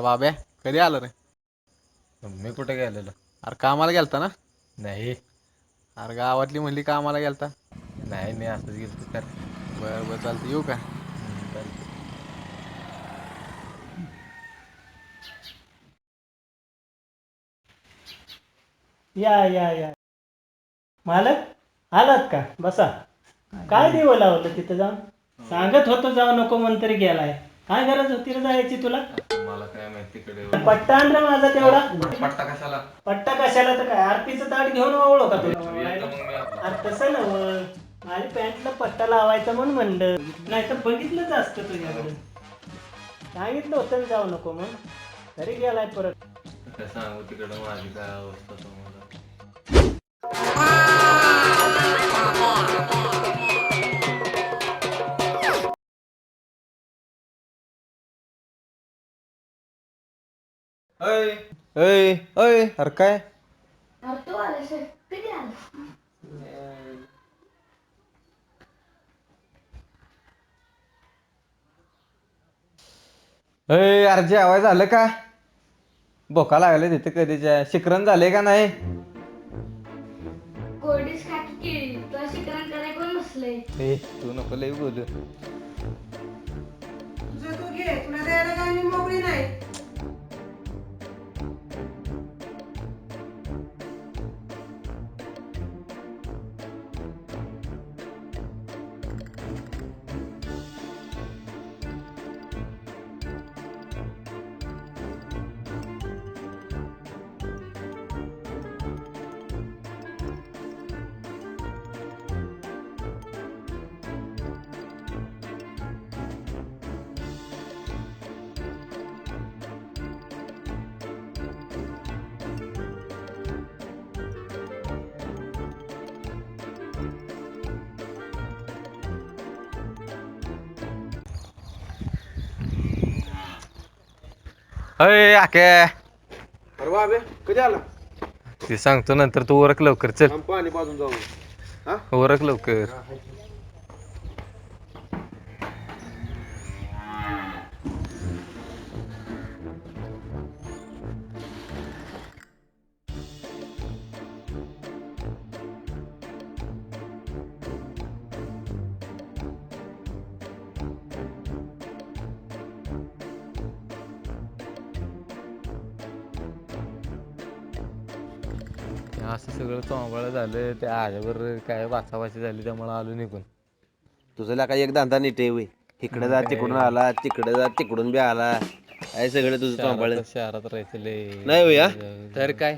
अरे बाब्या कधी आलं रे? मी कुठे गेलेलो? अरे कामाला गेलता ना? नाही. अरे गावातली म्हणली कामाला गेलता. नाही मी असंच गेलो तर. बरं बरं चालतं येऊ का? या या या. मालक आलात का? बसा. काय देव लावलं तिथं जाऊन? सांगत होतं जाऊ नको म्हणतरी गेलाय. काय गरज होती रे जायची तुला? मला काय माहिती तिकडे. पट्टा आण रे माझा तेवढा. पट्टा कशाला? पट्टा कशाला तर काय? आरतीचं ताट घेऊन ओळख का तुला. मग मी आपला. अरे तसं ना माझ्या पॅन्टला पट्टा लावायचा म्हणून म्हणलं. नाही तर बघितलंच असतं तुझ्याकडे. सांगितलं होतं ना जाऊ नको म्हणून. तरी गेलाय परत. काय सांगू तिकडे माझी काय अवस्था अय अय अय अरे काय? अरे तू आला सर कधी आला अय अरे जेवाय झालं का? भोका लागले तिथे कधीच्या? शिकरण झाले का नाही? कोरडीस खाकी केळी तुला शिकरण करायला कोण बसलंय? ए तू नको लई बोलू. तुझं तू घे. तुला द्यायला काय? मी मोकळी नाही. अय आके. अरे बाबे कधी आला? ते सांगतो नंतर तू ओरख लवकर चल. पाणी पाजून जाऊ. ओरख लवकर. असं सगळं चोंबाळ झालं त्या आल्यावर काय वाचावाची झाली त्यामुळे आलो निघून तुझं काय एक दांदा नीट आहे होय. इकडे जा तिकडून आला तिकडे जा तिकडून बी आला काय सगळं तुझं सांभाळ शहरात राहायचं लय नाही होय, हा? तर काय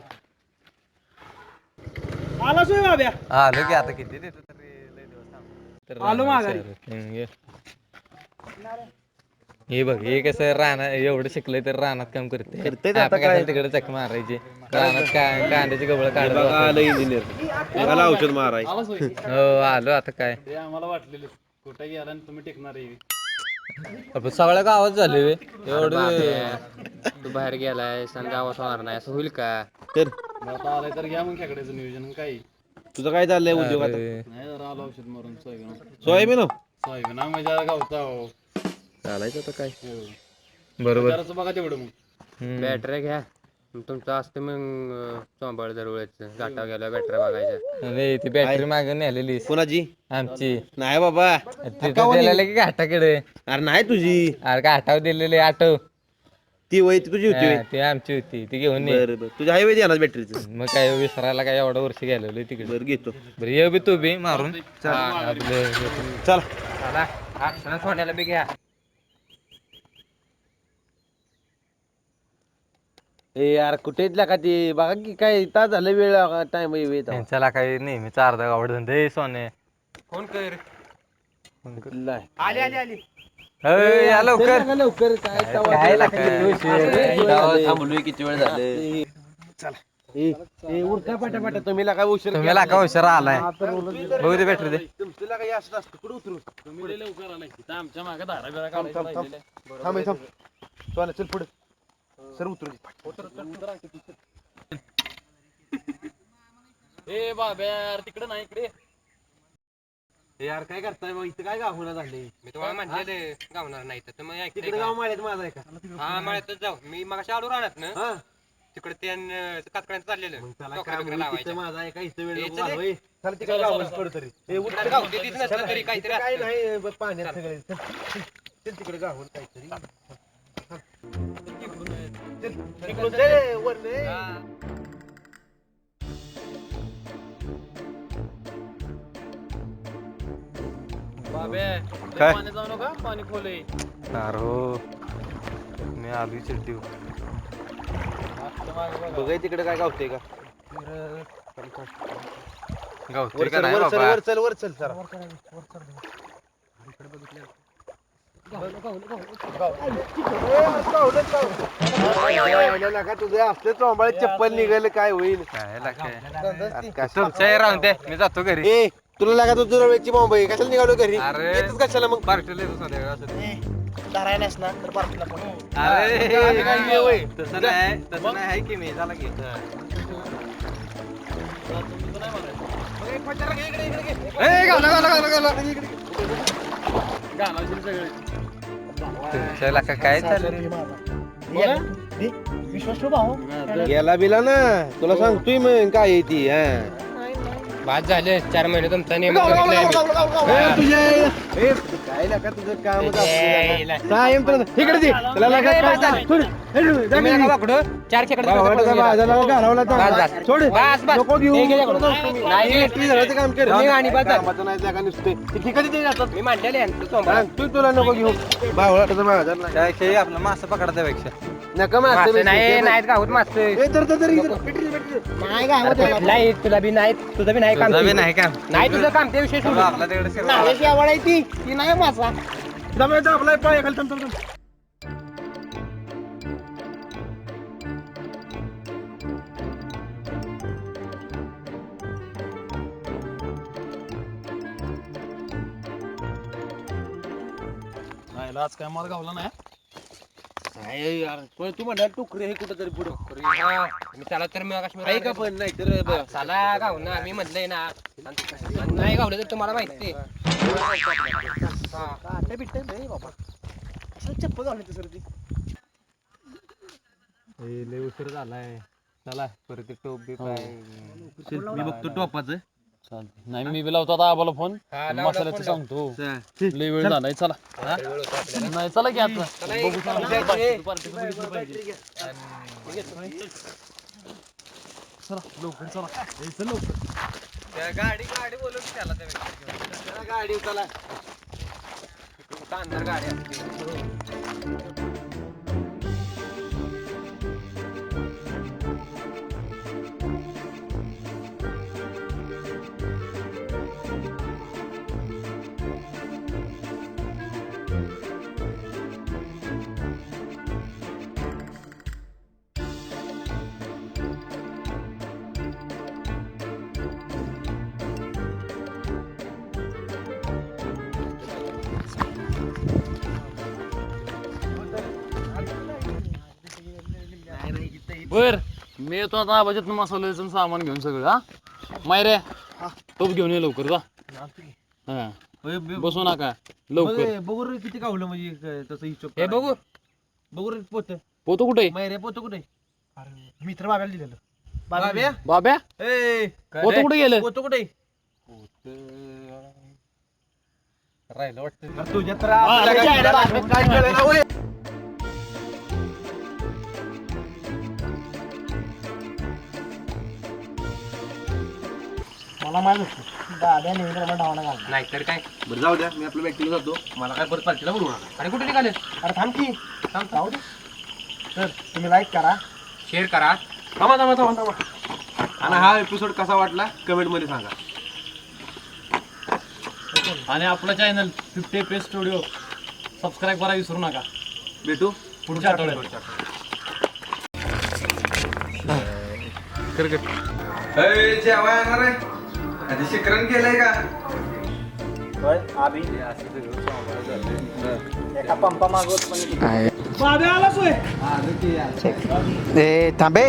आला सोय बाब्या आलो की आता किती देतो तरी लय दिवस थांबलो. तर आलो माघारी. शहरात. हम्म, ये. हे बघ हे कसं राहणार एवढं शिकलंय तर रानात काम करते करतंय ते आता काय? तिकडे चक मारायची? रानात काय कांद्याची गबळ काढत. आलं इंजिनियर मला औषध माराय. हो आलो आता काय? आम्हाला वाटलेलं कुठे गेला आणि तुम्ही टेकणार आहे? सगळ्या गावात झाले बे. एवढं तू बाहेर गेलाय गावात होणार नाही असं होईल का? तर. आता आलाय तर घ्या मग खेकड्याचं नियोजन काही तुझं काय चाललंय उद्योग आता? अरे, नाही जरा आलो औषध मारून सोयाबीन. सोयाबीन? हो? सोयाबीन हा माझ्या गावचा हो चालायचं आता काय? बरोबर. जरासं बघा तेवढं मग. हम्म. बॅटऱ्या घ्या. मग तुमचं असतं मग चोंबाळ दरवळ्याचं गाठाव गेल्या बॅटऱ्या बघायच्या. अरे ती बॅटरी मागे नेलेली. कोणाची? आमची. नाही बाबा. तिथं दिलेलं की घाटाकडे. अरे नाही तुझी. अरे घाटाव दिलेले आठव ती वय ती तुझी होती हा, ती आमची होती. ती घेऊन ये. बरं बरं. तुझ्या हायवे येणार बॅटरीचं. मग काय विसरायला काय एवढं वर्ष गेलेलो तिकडे. बरं घेतो. बरं ये बी तू बी मारून. आपलं चला. चला. अक्षरा सोन्याला बी घ्या. ए यार कुठे येतला का ती? बघा की काय तास झालं वेळ टाइम वेळ त्यांच्याला काही नेहमीच अर्धा गावड धंदे. सोने. कोण कर. अय, या लवकर. लवकर काय? थांबलोय किती वेळ झाले? उरका तुम्ही काय उशीर तुम्ही लाका उशिरा आलाय? बघू दे बॅटरी दे. तुमचं असं असतं कुठं उतरू. थांब हे, थांब. चल चल पुढे. सर उतरू ए बाब्या तिकडे नाही इकडे. यार काय करताय मग? इथं काय गावना झाले? मी तुम्हाला म्हणलेले गावणार नाही तर मग ऐकताय तिकडे का? गाव माळ्यात माझा आहे का? हा मळ्यातच जाऊ. मी मग आडू राहणार ना. हा? तिकडे ते कातकड्यांचं चाललेलं. मग त्याला डोक्याला काय बिकरं लावायचं. तिथं माझा आहे का? इथं वेळ हे चल हे. चल. तिकडे गावाला पड तरी. हे गाव ते दिसलं नसलं तरी काहीतरी काय असतं. नाही ब- पाण्यात सगळे. चल, चल, चल तिकडे गावून काहीतरी. तिकडून चल, वर नाही. काय अरे हो. मी आलोय चिड्डी बघाय तिकडे काय गावते का? गावतोय वर का चल नाही वर चल बाबा वर चल वर चल जरा का तुझे असले चोंबाळे चप्पल निघाले काय होईल काय लागतंय हे राहून दे मी जातो घरी ए तुला लागा तू दुरवेची मुंबई कशाला निघालो घरी अरे. कशाला मग पार्टीला येतो संध्याकाळी असं. धरायलाच ना तर पार्टीला पण अरे काय होय? तसं नाही तसं नाही आहे की मी झाला की ए, तुमच्या इलाका काय चाललंय? विश्वास ठेव भाऊ? गेला बिला ना. तुला सांगतोय मग काय आहे ती हा. बाद झाले चार महिने तुमचा नियम बघितलाय मी. ए, तुझ्या ए, काय लागा तुझं काम इकडे दे. लागा काय? सोड. जा तुम्ही घरी. नका पकडू. चार खेकडे बाबा, पकडून त्याचा गेला. बाजाराला घालवला तर. बस, बस. सोड. बस, बस. नको घेऊ. हे आणि मी मांडलेले तू तुला नको घेऊ. खेळ आपलं मासं पकडण्यापेक्षा नका मासे मासे बिसे. नाही नाहीत गावात मासे. नाही तुला बी नाही तुझं बी नाही काम तुझं बी नाही काम. नाही तुझं काम ते विषय. आपला तिकडे आवड आहे ती. नाही मासा. आपला पाय नाही? यार, पण तू म्हणा टुकरे हे कुठं तरी पुढं हा, मी त्याला तर मग काश्मीर आहे का पण? नाही तर गाव ना मी म्हटलंय ना. आणि नाही गावलं तर तुम्हाला माहिती आहे. काटे बिट्टे नाही बाबा. असं चप्पल घालून येते लय उशीर झालाय. चला परत टोप बी पाय मी बघतो टोपाचं. नाही मी बी लावतो आता आबाला फोन. हा, मसाल्याचं सांगतो. लय वेळ झालाय चला. नाही चला की आता. बघू. चला. लवकर चला. ए, चल लवकर. गाडी गाडी बोलून त्याला त्या गाडी चला गाडी बर. मी येतो आता आबाच्यात मसाल्याचं सामान घेऊन सगळं हा? मायरे टोप घेऊन ये लवकर जा. हा. बसू नका लवकर. बघू रे किती गावलं म्हणजे तसं हिशोब हे बघू. बघू रे पोत. पोतो कुठे? मायरे पोत कुठे? मित्र बाबाला दिलेलं. बाब्या? बाब्या? ए पोतो कुठे गेलं? पोत कुठे? राहिलं वाटतं. तुझ्या तर काय- मला माहीत होतं. दादा नेहमी मला डावणा घालतो नाहीतर काय? बरं जाऊ द्या. मी आपल्या बॅटरीला जातो. मला काय परत पार्टीला बोलू नका आणि कुठे निघाले अरे थांब की. थांब जाऊ दे. तर तुम्ही लाईक करा. शेअर करा. थांबा थांबा थांबा थांबा. आणि हा एपिसोड कसा वाटला? कमेंटमध्ये सांगा. आणि आपलं चॅनल फिफ्टी पे स्टुडिओ सबस्क्राईब करा विसरू नका. भेटू? पुढच्या आठवड्यात. जेवाय येणार आहे? आधी शिकरण केलंय का? एका पंपा मागवत पण बाबे आलाच होय? आलं की ए थांबे.